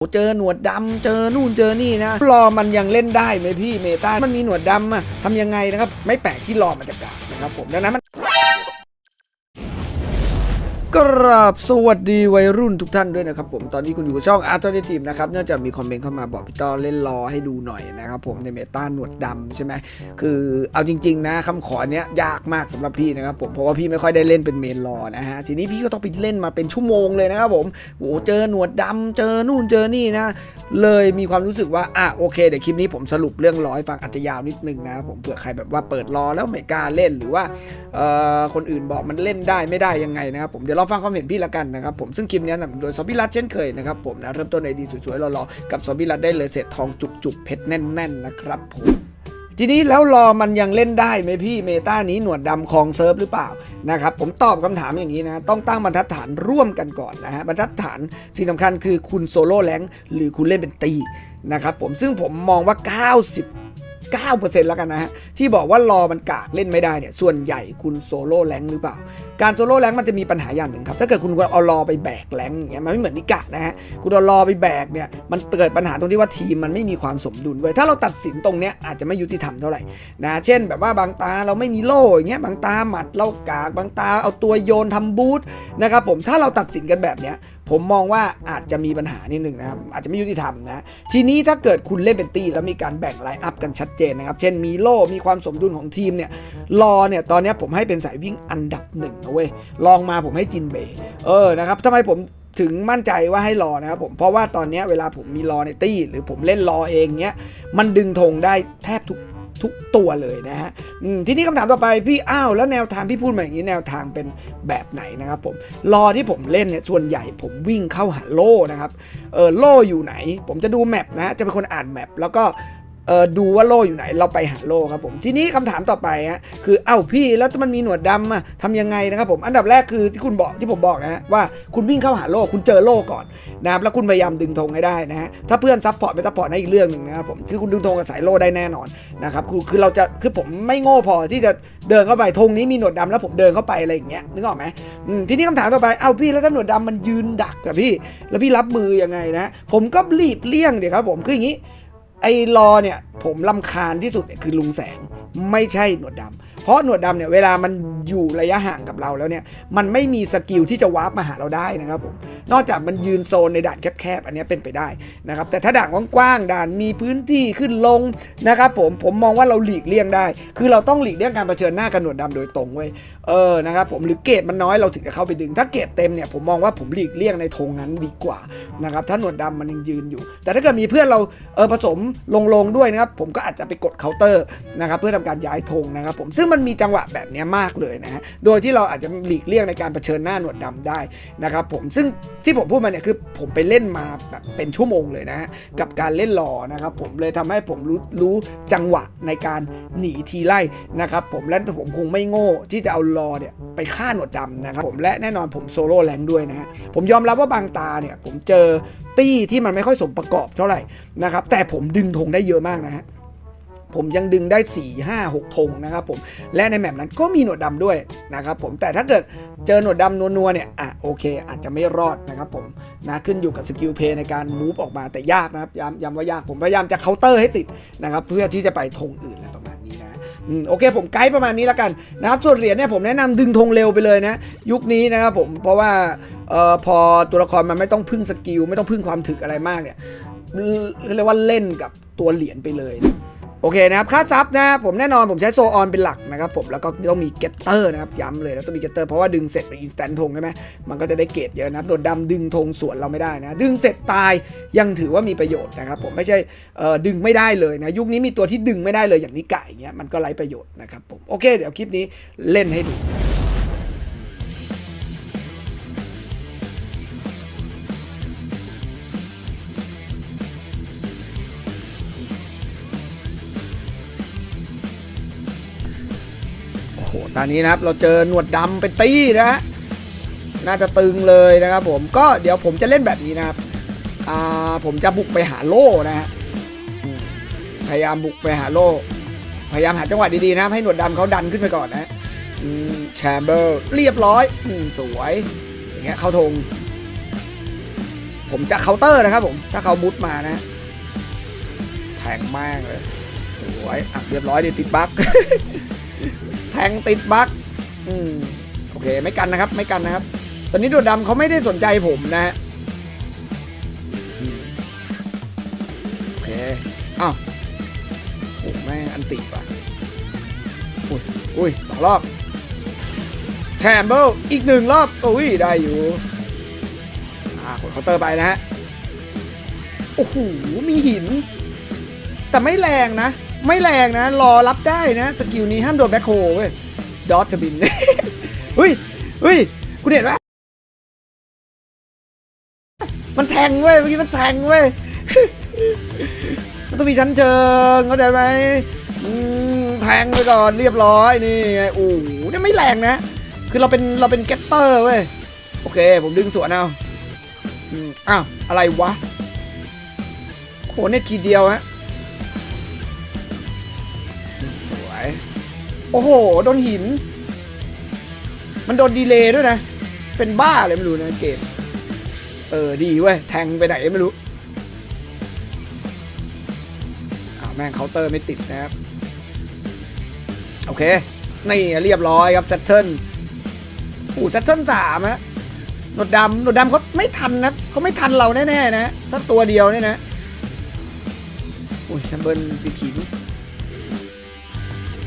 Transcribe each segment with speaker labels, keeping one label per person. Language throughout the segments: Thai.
Speaker 1: โอ้เจอหนวดดำเจอนู่นเจอนี่นะรอมันยังเล่นได้ไหมพี่เมตามันมีหนวดดำอะทำยังไงนะครับ ไม่แปลกที่รอมันจะกลับนะครับผมดังนั้นมัน กราบสวัสดีวัยรุ่นทุกท่านด้วยนะครับผมตอนนี้คุณอยู่กับช่อง Art ทีมนะครับเนื่องจากมีคอมเมนต์เข้ามาบอกพี่ต้อเล่นรอให้ดูหน่อยนะครับผมในเมตาหนวดดำใช่ไหมคือเอาจริง ๆ นะคำขอเนี้ยยากมากสำหรับพี่นะครับผมเพราะว่าพี่ไม่ค่อยได้เล่นเป็นเมนรอนะฮะทีนี้พี่ก็ต้องไปเล่นมาเป็นชั่วโมงเลยนะครับผมโอ้เจอหนวดดำเจอนู่นเจอนี่นะ เลยมีความรู้สึกว่าอะโอเคเดี๋ยวคลิปนี้ผมสรุปเรื่องร้อยฟังอาจจะยาวนิดนึงนะผมเผื่อใครแบบว่าเปิดรอแล้วไม่กล้าเล่นหรือว่าเอ่อคนอื่นบอกมันเล่นได้ไม่ได้ยังไงนะครับผมเดี๋ยวลองฟังความเห็นพี่ละกันนะครับผมซึ่งคลิปนี้นำโดยซอบี้รัตเช่นเคยนะครับผมนะเริ่มต้นในดีสวยๆรอๆกับซอบี้รัตได้เลยเศษทองจุกๆเพชรแน่นๆนะครับผมทีนี้แล้วรอมันยังเล่นได้ไหมพี่เมตานี้หนวดดำคลองเซิร์ฟหรือเปล่านะครับผมตอบคำถามอย่างนี้นะต้องตั้งบรรทัดฐานร่วมกันก่อนนะฮะบรรทัดฐานสิ่งสำคัญคือคุณโซโล่แรงหรือคุณเล่นเป็นตีนะครับผมซึ่งผมมองว่า 9%แล้วกันนะฮะ ที่บอกว่ารอมันกากเล่นไม่ได้เนี่ย ส่วนใหญ่คุณโซโล่แรงหรือเปล่า การโซโล่แรงมันจะมีปัญหาอย่างหนึ่งครับ ถ้าเกิดคุณเอารอไปแบกแรงอย่างเงี้ยมันไม่เหมือนนิกะนะฮะ คุณเอารอไปแบกเนี่ย มันเกิดปัญหาตรงที่ว่าทีมมันไม่มีความสมดุลเว้ยถ้าเราตัดสินตรงเนี้ยอาจจะไม่ยุติธรรมเท่าไหร่นะ เช่น แบบว่าบางตาเราไม่มีโล่อย่างเงี้ย บางตาหมัดเรากาก บางตาเอาตัวโยนทำบูทนะครับผม ถ้าเราตัดสินกันแบบเนี้ย ผมมองว่าอาจจะมีปัญหานิดหนึ่งนะครับ อาจจะไม่ยุติธรรมนะ ทีนี้ถ้าเกิดคุณเล่นเป็นตีแล้วมีการแบ่งไลน์อัพกันชัดเจนนะครับ เช่นมีโล่มีความสมดุลของทีมเนี่ยรอเนี่ยตอนนี้ผมให้เป็นสายวิ่งอันดับหนึ่งนะเว้ยลองมาผมให้จินเบเออนะครับทำไมผมถึงมั่นใจว่าให้รอนะครับผมเพราะว่าตอนนี้เวลาผมมีรอในตี้หรือผมเล่นรอเองเนี้ยมันดึงธงได้แทบทุก ทุกตัวเลยนะฮะทีนี้คำถามต่อไปพี่อ้าวแล้วแนวทางพี่พูดมาอย่างนี้แนวทางเป็นแบบไหนนะครับผมรอที่ผมเล่นเนี่ยส่วนใหญ่ผมวิ่งเข้าหาโล่นะครับเออโล่อยู่ไหน ผมจะดูแมปนะจะเป็นคนอ่านแมปแล้วก็ ดูว่าโล่อยู่ไหนเราไปหาโล่ครับผมทีนี้คำถามต่อไปฮะคือเอ้าพี่แล้วมันมีหนวดดำอะทำยังไงนะครับผมอันดับแรกคือที่คุณบอกที่ผมบอกนะฮะว่าคุณวิ่งเข้าหาโล่คุณเจอโล่ก่อนนะครับแล้วคุณพยายามดึงธงให้ได้นะฮะถ้าเพื่อนซัพพอร์ตไปซัพพอร์ตในอีกเรื่องหนึ่งนะครับผมคือคุณดึงธงกับสายโล่ได้แน่นอนนะครับคือคือเราจะคือผมไม่โง่พอที่จะเดินเข้าไปธงนี้มีหนวดดำแล้วผมเดินเข้าไปอะไรอย่างเงี้ยนึกออกไหมทีนี้คำถามต่อไปเอ้าพี่แล้วถ้าหนวดดำมันยืนดักอะพี่ แล้วพี่รับมือยังไงนะผมก็รีบเลี่ยงเดี๋ยวครับผมคืออย่างนี้ ไอ้รอเนี่ยผมลำคาญที่สุดเนี่ยคือลุงแสงไม่ใช่หนวดดำ ราะหนวดดำเนี่ยเวลามันอยู่ระยะห่างกับเราแล้วเนี่ยมันไม่มีสกิลที่จะวาร์ปมาหาเราได้นะครับผมนอกจากมันยืนโซนในด่านแคบๆอันนี้เป็นไปได้นะครับแต่ถ้าด่านกว้างๆด่านมีพื้นที่ขึ้นลงนะครับผมผมมองว่าเราหลีกเลี่ยงได้ คือเราต้องหลีกเลี่ยงการเผชิญหน้ากับหนวดดำโดยตรงเว้ยเออนะครับผมหรือเกรดมันน้อยเราถึงจะเข้าไปดึง ถ้าเกรดเต็มเนี่ยผมมองว่าผมหลีกเลี่ยงในธงนั้นดีกว่านะครับถ้าหนวดดำมันยังยืนอยู่ แต่ถ้าเกิดมีเพื่อนเราเออผสมลงๆด้วยนะครับผมก็อาจจะไปกดเคาน์เตอร์นะครับเพื่อทำการย้ายธงนะครับผมซึ่งมันมีจังหวะแบบนี้มากเลยนะฮะ โดยที่เราอาจจะหลีกเลี่ยงในการเผชิญหน้าหนวดดำได้นะครับผม ซึ่งที่ผมพูดมาเนี่ยคือผมไปเล่นมาแบบเป็นชั่วโมงเลยนะฮะกับการเล่นรอนะครับผมเลยทำให้ผมรู้รู้จังหวะในการหนีทีไล่นะครับผมและผมคงไม่โง่ที่จะเอารอเนี่ยไปฆ่าหนวดดำนะครับผมและแน่นอนผมโซโล่แรงด้วยนะฮะผมยอมรับว่าบางตาเนี่ยผมเจอตี้ที่มันไม่ค่อยสมประกอบเท่าไหร่นะครับแต่ผมดึงธงได้เยอะมากนะฮะ ผมยังดึงได้ 4 5 6ธงนะครับผมและในแมปนั้นก็มีหนวดดำด้วยนะครับผมแต่ถ้าเกิดเจอหนวดดำนัวๆเนี่ยอะโอเค อาจจะไม่รอดนะครับผมนะขึ้นอยู่กับสกิลเพย์ในการมูฟออกมาแต่ยากนะครับย้ำย้ำว่ายากผมพยายามจะเคาน์เตอร์ให้ติดนะครับเพื่อที่จะไปธงอื่นอะไรประมาณนี้นะโอเคผมไกด์ประมาณนี้แล้วกันนะครับส่วนเหรียญเนี่ยผมแนะนำดึงธงเร็วไปเลยนะ ยุคนี้นะครับผมเพราะว่าเอ่อพอตัวละครมันไม่ต้องพึ่งสกิลไม่ต้องพึ่งความถึกอะไรมากเนี่ยเรียกว่าเล่นกับตัวเหรียญไปเลย โอเคนะครับ ค่าซับนะผมแน่นอนผมใช้โซออนเป็นหลักนะครับผมแล้วก็ต้องมีเกตเตอร์นะครับ ย้ำเลยแล้วต้องมีเกตเตอร์เพราะว่าดึงเสร็จเป็นอินสแตนทงใช่ไหมมันก็จะได้เกตเยอะนะครับโดดดำดึงธงสวนเราไม่ได้นะ ดึงเสร็จตายยังถือว่ามีประโยชน์นะครับผมไม่ใช่ดึงไม่ได้เลยนะ ยุคนี้มีตัวที่ดึงไม่ได้เลยอย่างนิกายอย่างเงี้ยมันก็ไร้ประโยชน์นะครับผมโอเค เดี๋ยวคลิปนี้เล่นให้ดู ตอนนี้นะครับเราเจอหนวดดำเป็นตี้นะฮะน่าจะตึงเลยนะครับผมก็เดี๋ยวผมจะเล่นแบบนี้นะครับอ่าผมจะบุกไปหาโล่นะฮะพยายามบุกไปหาโล่พยายามหาจังหวะดีๆนะครับให้หนวดดำเขาดันขึ้นไปก่อนนะแชมเบอร์เรียบร้อยอสวยอย่างเงี้ยเข้าธงผมจะเคาน์เตอร์นะครับผมถ้าเขามุดมานะแทงม่งเลย สวยอะเรียบร้อยดีติดบั๊ก งติดบั๊กอืมโอเคไม่กันนะครับ ไม่กันนะครับ ตอนนี้ตัวดำเขาไม่ได้สนใจผมนะฮะโอเคอ้าวโอ้แม่งอันติว่ะอุ้ยอุ้ยสองรอบแชมเบิลอีกหนึ่งรอบโอ้ยได้อยู่อ่ากดเคาน์เตอร์ไปนะฮะโอ้โหมีหิน แต่ไม่แรงนะ ไม่แรงนะ รอรับได้นะ สกิลนี้ห้ามโดนแบ็คโฮเว้ย ดอทจะบินเฮ้ยเฮ้ยคุณเห็นไหมมันแทงเว้ย เมื่อกี้มันแทงเว้ย มันต้องมีชั้นเชิงเข้าใจไหมแทงไปก่อนเรียบร้อยนี่ไงโอ้เนี่ยไม่แรงนะ คือเราเป็นเราเป็นเก็ตเตอร์เว้ย โอเค ผมดึงสวนเอาอืมอ้าว อะไรวะโหเนี่ยทีเดียวฮะ สวย โอ้โห โดนหิน มันโดนดีเลย์ด้วยนะ เป็นบ้าเลยไม่รู้นะเกม เออดีเว้ย แทงไปไหนไม่รู้อ้าวแม่งเคาน์เตอร์ไม่ติดนะครับ โอเค นี่เรียบร้อยครับเซตเทิลโอ้เซตเทิลสามฮะหนวดดำหนวดดำเขาไม่ทันนะเขาไม่ทันเราแน่ๆนะถ้าตัวเดียวเนี่ยนะโอ้ยแชมเบิลติดหิน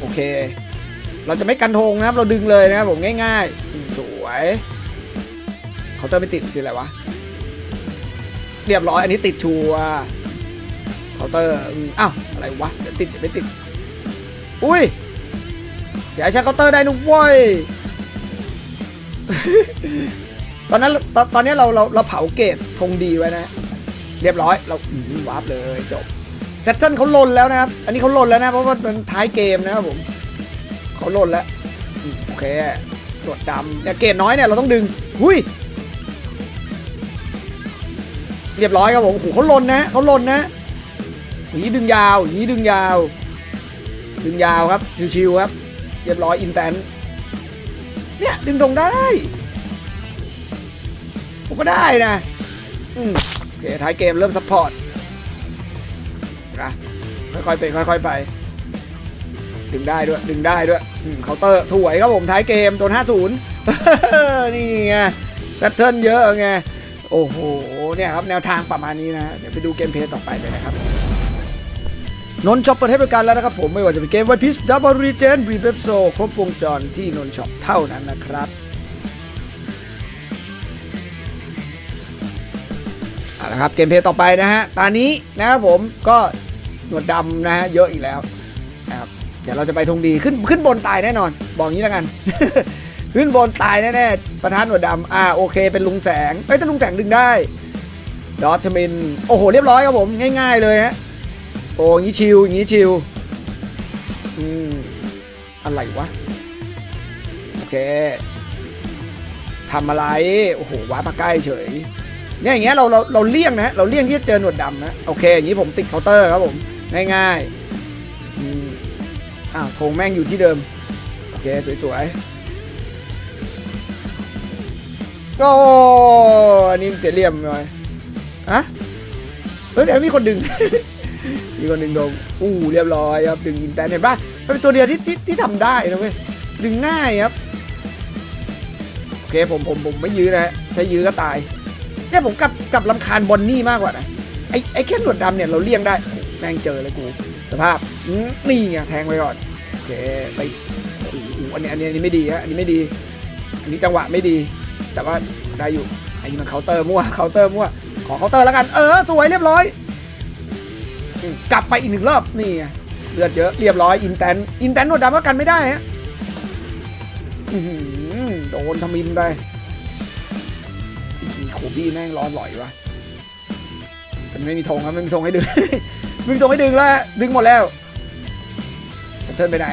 Speaker 1: โอเค เราจะไม่กันธงนะครับ เราดึงเลยนะครับผมง่ายๆ สวยเคาน์เตอร์ไม่ติดคืออะไรวะ เรียบร้อยอันนี้ติดชัวเคาน์เตอร์อ้าวอะไรวะเดี๋ยวติดเดี๋ยวไม่ติด อุ้ยอย่าให้ใช้เคาน์เตอร์ได้นุ้เว้ยตอนนั้นตอนตอนนี้เราเราเราเผาเกตธงดีไว้นะ เรียบร้อยเราวาร์ปเลยจบ เซตเทิลเขาลนแล้วนะครับ อันนี้เขาลนแล้วนะเพราะว่าเป็นท้ายเกมนะครับผมเขาลนแล้วโอเคตรวจดำเนี่ยเกรดน้อยเนี่ยเราต้องดึงหุยเรียบร้อยครับผมโอ้โหเขาลนนะเขาลนนะอย่างนี้ดึงยาวอย่างนี้ดึงยาว ดึงยาวครับชิวๆครับเรียบร้อยอินแตนเนี่ยดึงตรงได้ ผมก็ได้นะอืมโอเคท้ายเกมเริ่มซัพพอร์ต นะค่อยๆไปค่อย ๆไป ดึงได้ด้วยดึงได้ด้วยเคาน์เตอร์สวยครับผมท้ายเกมโดน50 นี่ไงแซตเทิลเยอะไงโอ้โหเนี่ยครับแนวทางประมาณนี้นะเดี๋ยวไปดูเกมเพลย์ต่อไปเลยนะครับนนช็อปเปิดให้บริการแล้วนะครับผมไม่ว่าจะเป็นเกมวันพิสดับเบิลรีเจนบีเบฟโซครบวงจรที่นนช็อปเท่านั้นนะครับเอาละครับเกมเพลย์ต่อไปนะฮะตอนนี้นะครับผมก็ หนวดดำนะฮะเยอะอีกแล้วนะครับเดี๋ยวเราจะไปทงดีขึ้นขึ้นบนตายแน่นอน บอกอย่างนี้แล้วกัน ขึ้นบนตายแน่ๆประธานหนวดดำอ่าโอเค เป็นลุงแสงเอ้ยแต่ลุงแสงดึงได้ดอทมินโอ้โหเรียบร้อยครับผมง่าย ๆ เลยฮะโอ้ยงงี้ชิวอย่างงี้ชิวอืมอะไรวะโอเคทำอะไรโอ้โหว้ามาใกล้เฉยเนี่ยอย่างเงี้ยเราเราเราเลี่ยงนะเราเลี่ยงที่จะเจอหนวดดำนะโอเคอย่างนี้ผมติดเคาน์เตอร์ครับผม ง่ายๆอืมอ้าวธงแม่งอยู่ที่เดิม โอเค สวยๆ ก็อันนี้เสียเหลี่ยมหน่อยอะเฮ้ยแต่มีคนดึง มีคนดึงโดมอู้เรียบร้อยครับ ดึงอินแตนเห็นปะมันเป็นตัวเดียวที่ที่ที่ทำได้นะเว้ย ดึงง่ายครับ โอเคผมผมผมไม่ยื้อนะถ้ายื้อก็ตายเนี่ยผมกับกับลำคาญบอนนี่มากกว่านะไอ้ไอ้แค่หนวดดำเนี่ยเราเลี่ยงได้โห แม่งเจอเลยกู สภาพนี่ไงแทงไปก่อนโอเคไปอันนี้อันนี้อันนี้ไม่ดีฮะอันนี้ไม่ดี อันนี้จังหวะไม่ดี แต่ว่าได้อยู่อันนี้มันเคาน์เตอร์มั่วเคาน์เตอร์มั่วขอเคาน์เตอร์แล้วกันเออสวยเรียบร้อยกลับไปอีกหนึ่งรอบนี่ไงเลือดเยอะเรียบร้อยอินแตนอินแตนหนวดดำก็กันไม่ได้ฮะโดนทมินไปโคบี้แม่งร้อนหลอยวะแต่ไม่มีธงครับไม่มีธงให้ดึง ไม่มีธงให้ดึงแล้ว ดึงหมดแล้วเทิร์นไปไหน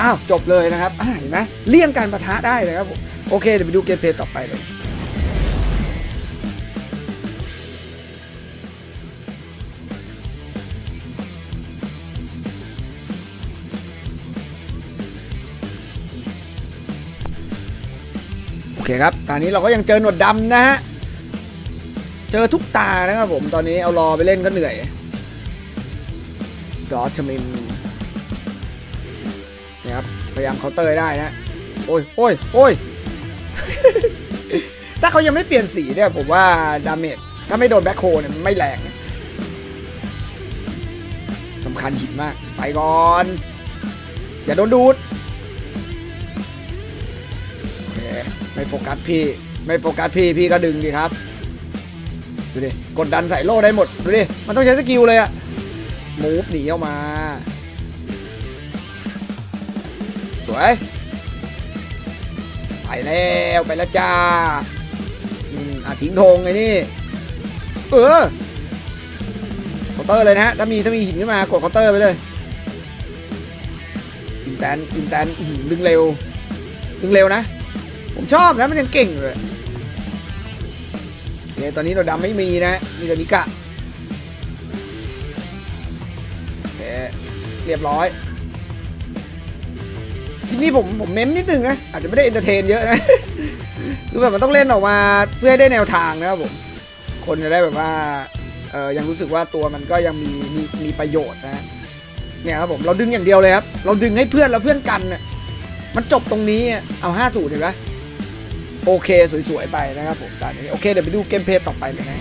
Speaker 1: อ้าว จบเลยนะครับเห็นไหมเลี่ยงการประทะได้เลยครับผมโอเค เดี๋ยวไปดูเกมเพลย์ต่อไปเลยโอเคครับ ตอนนี้เราก็ยังเจอหนวดดำนะฮะ เจอทุกตานะครับผมตอนนี้เอารอไปเล่นก็เหนื่อยดอชมินนะครับพยายามเคาน์เตอร์ได้นะ โอ้ยโอ้ยโอ้ยถ้าเขายังไม่เปลี่ยนสีเนี่ยผมว่าดาเมจถ้าไม่โดนแบ็คโฮเนี่ยมันไม่แรงสำคัญหินมาก ไปก่อน อย่าโดนดูดโอเคไม่โฟกัสพี่ ไม่โฟกัสพี่ พี่ก็ดึงดีครับ ดูดิ กดดันใส่โล่ได้หมด ดูดิ มันต้องใช้สกิลเลยอะมูฟหนีออกมา สวย ไปแล้วไปแล้วจ้าอืมอะทิ้งธงไอ้นี่ เออคาน์เตอร์เลยนะฮะ ถ้ามีถ้ามีหินขึ้นมากดคาน์เตอร์ไปเลย อินแตนอินแตนดึงเร็ว ดึงเร็วนะ ผมชอบนะมันยังเก่งเลย โอเคตอนนี้เราดำไม่มีนะมีแต่นิกะเคเรียบร้อยที่นี่ผมผมเน้นนิดนึงนะอาจจะไม่ได้เอนเตอร์เทนเยอะนะคือแบบมันต้องเล่นออกมาเพื่อให้ได้แนวทางนะครับผมคนจะได้แบบว่าเออยังรู้สึกว่าตัวมันก็ยังมีมีมีประโยชน์นะเนี่ยครับผมเราดึงอย่างเดียวเลยครับ เราดึงให้เพื่อนแล้วเพื่อนกันเนี่ยมันจบตรงนี้เอาห้าสูตรเห็นไหม โอเคสวยๆไปนะครับผมตอนนี้โอเคเดี๋ยวไปดูเกมเพลย์ต่อไปเลยนะ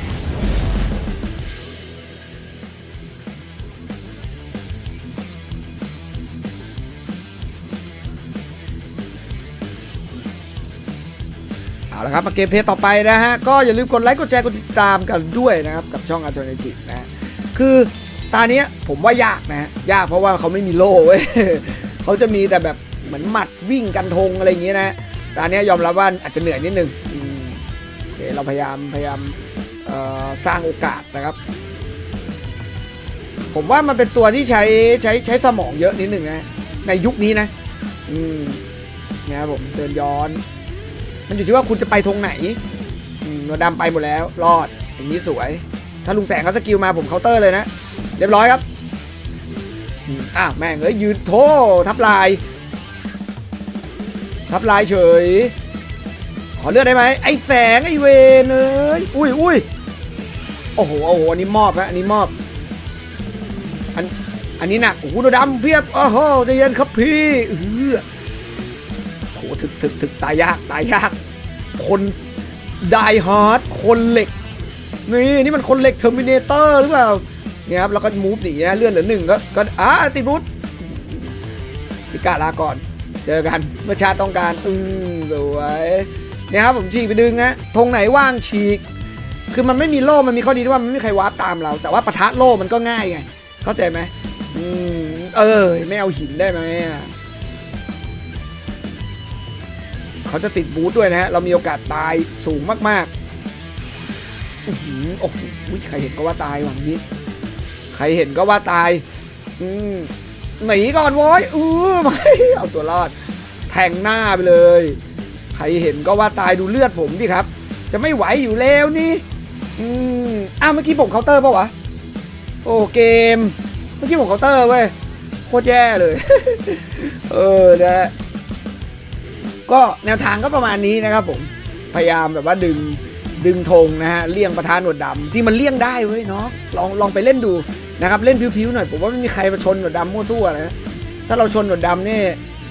Speaker 1: เอาละครับมาเกมเพลย์ต่อไปนะฮะก็อย่าลืมกดไลค์กดแชร์กดติดตามกันด้วยนะครับกับช่อง Alternative นะคือตาเนี้ยผมว่ายากนะฮะยากเพราะว่าเขาไม่มีโล่เว้ยเขาจะมีแต่แบบเหมือนหมัดวิ่งกันทงอะไรอย่างเงี้ยนะ แตอันเนี้ยยอมรับว่าอาจจะเหนื่อยนิดนึงโอเคเราพยายามพยายามสร้างโอกาสนะครับ ผมว่ามันเป็นตัวที่ใช้ใช้ใช้สมองเยอะนิดหนึ่งนะ ในยุคนี้นะ อืมนะครับผมเดินย้อน มันอยู่ที่ว่าคุณจะไปทงไหนเราดำไปหมดแล้ว รอดอย่างนี้สวย ถ้าลุงแสงเขาสกิลมาผมเคาน์เตอร์เลยนะ เรียบร้อยครับอืมอะแม่งเอ้ยยืนโททับลาย ทับลายเฉย ขอเลือดได้ไหมไอ้แสงไอ้เวนเอ้ยอุ้ยอุ้ยโอ้โหโอ้โหอันนี้มอบนะอันนี้มอบอันอันนี้หนักโอ้โหตัวดำเพียบโอ้โหใจเย็นครับพี่เออโหถึกถึกถึกตายยากตายยาก คนไดฮาร์ดคนเหล็กนี่นี่มันคนเหล็กเทอร์มินเตอร์หรือเปล่าเนี่ยครับแล้วก็มูฟหนีนะเลื่อนเหลือหนึ่งก็ก็อ่าติดบูทพิกาลาก่อน เจอกันเมื่อชาติต้องการอืมสวยเนี่ยครับผมฉีกไปดึงนะธงไหนว่างฉีก คือมันไม่มีโล่มันมีข้อดีที่ว่ามันไม่มีใครวาร์ปตามเรา แต่ว่าปะทะโล่มันก็ง่ายไงเข้าใจไหมอืมเออไม่เอาหินได้ไหมเขาจะติดบูทด้วยนะฮะเรามีโอกาสตายสูงมากๆอื้อหือโอ้โหใครเห็นก็ว่าตายหวังนี้ ใครเห็นก็ว่าตาย อืม หนีก่อนโว้ยอือไม่เอาตัวรอด แทงหน้าไปเลย ใครเห็นก็ว่าตายดูเลือดผมดิครับ จะไม่ไหวอยู่แล้วนี่อืมอ้าวเมื่อกี้ผมเคาน์เตอร์ปะวะโอ้เกม เมื่อกี้ผมเคาน์เตอร์เว้ยโคตรแย่เลย เออนะก็แนวทางก็ประมาณนี้นะครับผมพยายามแบบว่าดึงดึงธงนะฮะเลี่ยงประธานหนวดดำที่มันเลี่ยงได้เว้ยเนาะลองลองไปเล่นดู นะครับเล่นพิวๆหน่อยผมว่าไม่มีใครมาชนหนวดดำมั่วซั่วนะถ้าเราชนหนวดดำนี่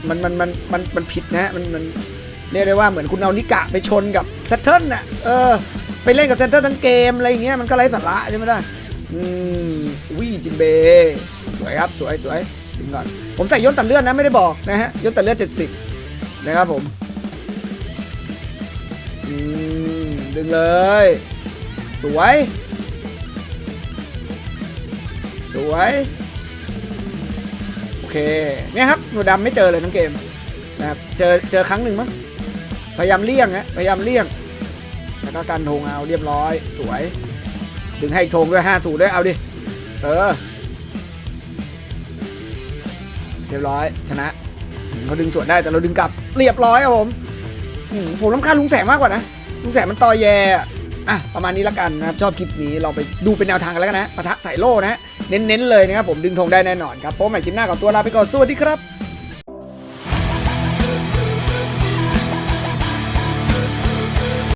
Speaker 1: มันมันมันมันมันผิดนะมันมันเรียกได้ว่าเหมือนคุณเอานิกะไปชนกับเซตเทิลน่ะเออไปเล่นกับเซนเตอร์ทั้งเกมอะไรอย่างเงี้ยมันก็ไร้สาระใช่ไหมล่ะอืมวิจินเบสวยครับสวยสวยดึงก่อนผมใส่ย่นตัดเลือดนะไม่ได้บอกนะฮะย่นตัดเลือด70นะครับผมอืมดึงเลย สวย วย โอเค เนี่ยครับ หนูดำไม่เจอเลยทั้งเกมนะครับ เจอ เจอครั้งหนึ่งมั้ง พยายามเลี่ยงฮะ พยายามเลี่ยง แล้วก็กันธงเอาเรียบร้อย สวย ดึงให้ธงด้วยห้าสูด้วย เอาดิ เออ เรียบร้อย ชนะ เขาดึงสวนได้แต่เราดึงกลับ เรียบร้อยครับผมผมรำคาญลุงแสงมากกว่านะ ลุงแสงมันตอแยอะอะ ประมาณนี้ละกันนะครับ ชอบคลิปนี้ลองไปดูเป็นแนวทางกันแล้วกันนะปะทะใส่โล่นะ เน้นๆเลยนะครับผมดึงธงได้แน่นอนครับผมใหม่คลิปหน้ากับตัวลาไปก่อนสวัสดีครับ